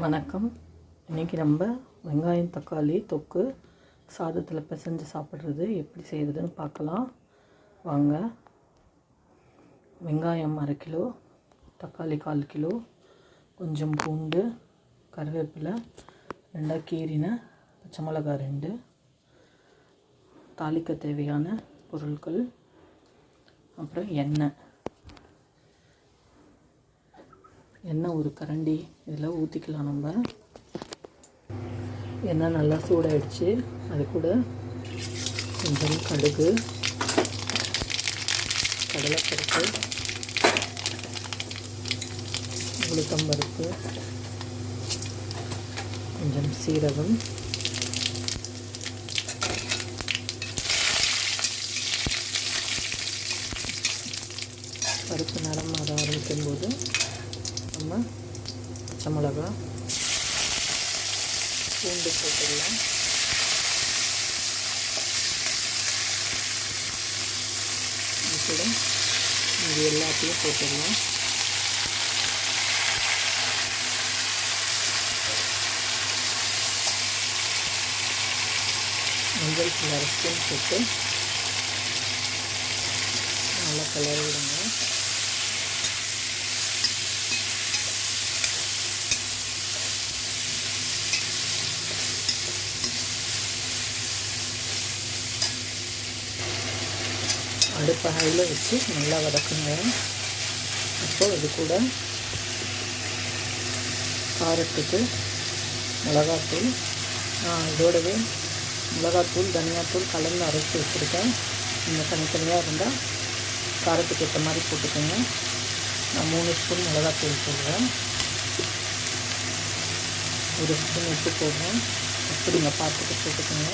வணக்கம். இன்றைக்கி நம்ம வெங்காயம் தக்காளி தொக்கு சாதத்தில் பிசைஞ்சு சாப்பிட்றது எப்படி செய்கிறதுன்னு பார்க்கலாம். வாங்க. வெங்காயம் அரை கிலோ தக்காளி கால் கிலோ கொஞ்சம் பூண்டு கருவேப்பிலை ரெண்டாக கீரின பச்சை மிளகாய் ரெண்டு தாளிக்க தேவையான பொருட்கள் அப்புறம் எண்ணெய். எண்ணெய் ஒரு கரண்டி? இதில் ஊற்றிக்கலாம் நம்ம. எண்ணெய் நல்லா சூடாயிடுச்சு. அது கூட கொஞ்சம் கடுகு கடலைப்பருப்பு உளுத்தம்பருப்பு கொஞ்சம் சீரகம். பருப்பு நிறம் மாற ஆரம்பிக்கும் போது நம்ம பச்சை மிளகா பூண்டு போட்டுடலாம். இது கூட இது எல்லாத்தையும் போட்டுடலாம். மஞ்சள் கலர் ஸ்பூன் போட்டு நல்லா கலர் விடுங்க. அடுப்பு ஹையில் வச்சு நல்லா வதக்குங்க. அப்போது இது கூட காரத்துக்கு மிளகாத்தூள். இதோடவே மிளகாத்தூள் தனியாத்தூள் கலந்து அரைச்சி வச்சுருக்கேன். நீங்கள் தனித்தனியாக இருந்தால் காரத்துக்கு ஏற்ற மாதிரி போட்டுக்கோங்க. நான் மூணு ஸ்பூன் மிளகாத்தூள் போடுறேன். ஒரு ஸ்பூன் உப்பு போடுறேன். எப்படிங்க பார்த்துட்டு போட்டுக்கோங்க.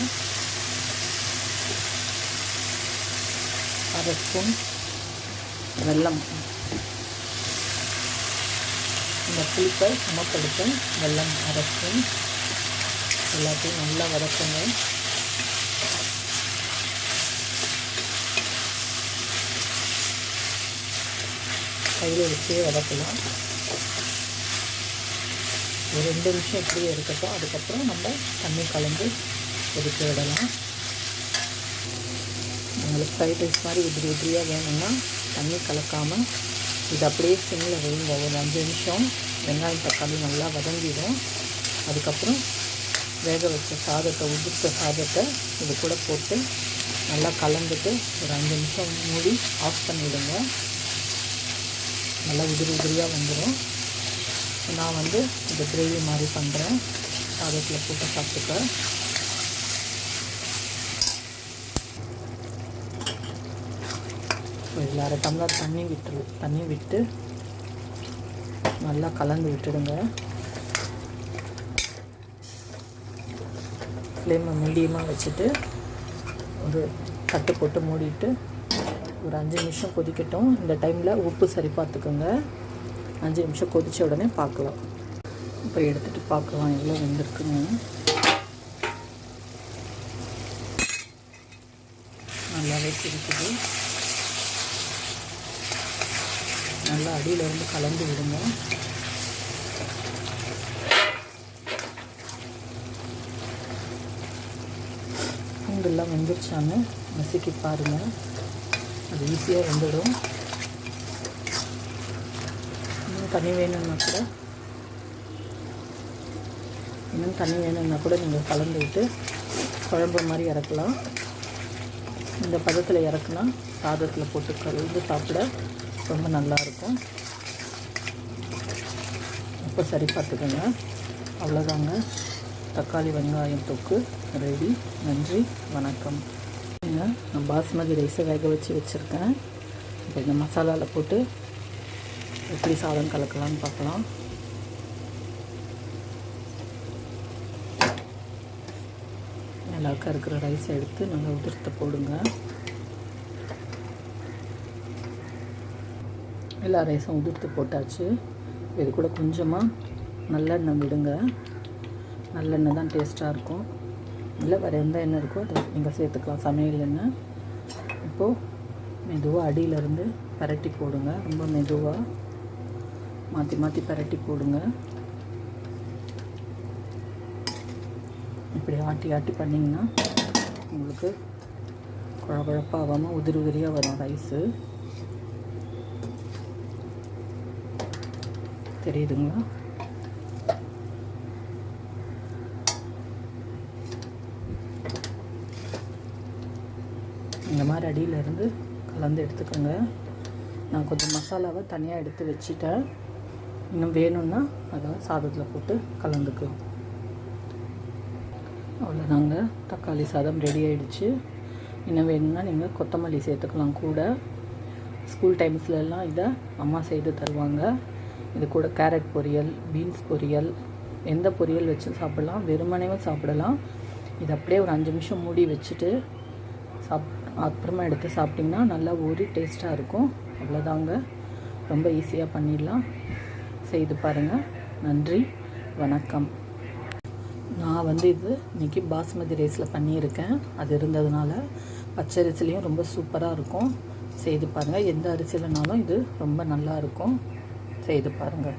அரை ஸ்பூன் வெல்லம். இந்த புளிப்பை சமப்படுத்த வெல்லம் அரை ஸ்பூன் எல்லாத்தையும் நல்லா வதக்குங்க. கையில் வச்சே வதக்கலாம். ஒரு ரெண்டு நிமிஷம் இப்படியே இருக்கட்டும். அதுக்கப்புறம் நம்ம தண்ணி கலந்து கொதிக்க விடலாம். உங்களுக்கு ஃப்ரைட் ரைஸ் மாதிரி உதிரி உதிரியாக வேணும்னா தண்ணி கலக்காமல் இது அப்படியே சிம்மில் வைங்க ஒரு அஞ்சு நிமிஷம் வெங்காயம் தக்காளி நல்லா வதங்கிடும். அதுக்கப்புறம் வேக வச்ச சாதத்தை உதிர்த்த சாதத்தை இது கூட போட்டு நல்லா கலந்துட்டு ஒரு அஞ்சு நிமிஷம் மூடி ஆஃப் பண்ணிவிடுங்க நல்லா உதிரி உதிரியாக வந்துடும். நான் வந்து இந்த கிரேவி மாதிரி பண்ணுறேன் சாதத்தில் போட்டு சாப்பிட்டுக்க. இதில் அரை டம்ளர் தண்ணி விட்டுரு தண்ணி விட்டு நல்லா கலந்து விட்டுடுங்க. ஃப்ளேமை மீடியமாக வச்சுட்டு ஒரு தட்டு போட்டு மூடிட்டு ஒரு அஞ்சு நிமிஷம் கொதிக்கட்டும். இந்த டைமில் உப்பு சரி பார்த்துக்கோங்க. அஞ்சு நிமிஷம் கொதித்த உடனே பார்க்கலாம். இப்போ எடுத்துகிட்டு பார்க்கலாம் எவ்வளோ வெந்திருக்குங்க நல்லாவே பிடிக்குது நல்லா அடியிலேருந்து கலந்து விடுங்க. பூண்டெல்லாம் வெந்துருச்சான்னு நசுக்கி பாருங்கள் அது ஈஸியாக வெந்துடும். இன்னும் தண்ணி வேணும்னா கூட இன்னும் தண்ணி வேணும்னா கூட நீங்கள் கலந்து விட்டு குழம்பு மாதிரி இறக்கலாம். இந்த பதத்தில் இறக்குனா சாதத்தில் போட்டு கலந்து சாப்பிட ரொம்ப நல்லாயிருக்கும். இப்போ சரி பார்த்துக்கோங்க. அவ்வளோதாங்க. தக்காளி வெங்காயம் தொக்கு ரெடி. நன்றி. வணக்கம். நான் பாஸ்மதி ரைஸை வேக வச்சு வச்சுருக்கேன். இப்போ இந்த மசாலாவில் போட்டு எப்படி சாதம் கலக்கலாம்னு பார்க்கலாம். நல்லாக்கா இருக்கிற ரைஸை எடுத்து நல்லா உதிர்த்த போடுங்க. எல்லா ரைஸும் உதிர்த்து போட்டாச்சு. இது கூட கொஞ்சமாக நல்லெண்ணெய் விடுங்க. நல்லெண்ணெய் தான் டேஸ்ட்டாக இருக்கும். இல்லை வேறு எந்த எண்ணெய் இருக்கோ அதை நீங்கள் சேர்த்துக்கலாம். சமையல் எண்ணெய். இப்போது மெதுவாக அடியிலேருந்து பரட்டி போடுங்க. ரொம்ப மெதுவாக மாற்றி மாற்றி பரட்டி போடுங்க. இப்படி ஆட்டி ஆட்டி பண்ணிங்கன்னா உங்களுக்கு குழகுழப்பாகாமல் உதிரி உதிரியாக வரும் ரைஸு தெரியுதுங்களா? இந்த மாதிரி அடியிலேருந்து கலந்து எடுத்துக்கோங்க. நான் கொஞ்சம் மசாலாவை தனியாக எடுத்து வச்சுட்டேன். இன்னும் வேணும்னா அதை சாதத்தில் போட்டு கலந்துக்கலாம். அவ்வளோதாங்க தக்காளி சாதம் ரெடி ஆகிடுச்சு இன்னும் வேணும்னா நீங்கள் கொத்தமல்லி சேர்த்துக்கலாம் கூட. ஸ்கூல் டைம்ஸ்லலாம் இதை அம்மா செய்து தருவாங்க. இது கூட கேரட் பொரியல் பீன்ஸ் பொரியல் எந்த பொரியல் வச்சு சாப்பிடலாம் வெறுமனேவும் சாப்பிடலாம். இது அப்படியே ஒரு அஞ்சு நிமிஷம் மூடி வச்சுட்டு சாப் அப்புறமா எடுத்து சாப்பிட்டிங்கன்னா நல்லா ஊறி டேஸ்ட்டாக இருக்கும். அவ்வளோதாங்க ரொம்ப ஈஸியாக பண்ணிடலாம். செய்து பாருங்கள் நன்றி. வணக்கம். நான் வந்து இது இன்றைக்கி பாஸ்மதி ரைஸில் பண்ணியிருக்கேன். அது இருந்ததுனால பச்சரிசிலையும் ரொம்ப சூப்பராக இருக்கும். செய்து பாருங்கள் எந்த அரிசியிலனாலும் இது ரொம்ப நல்லாயிருக்கும் செய்து பாருங்கள்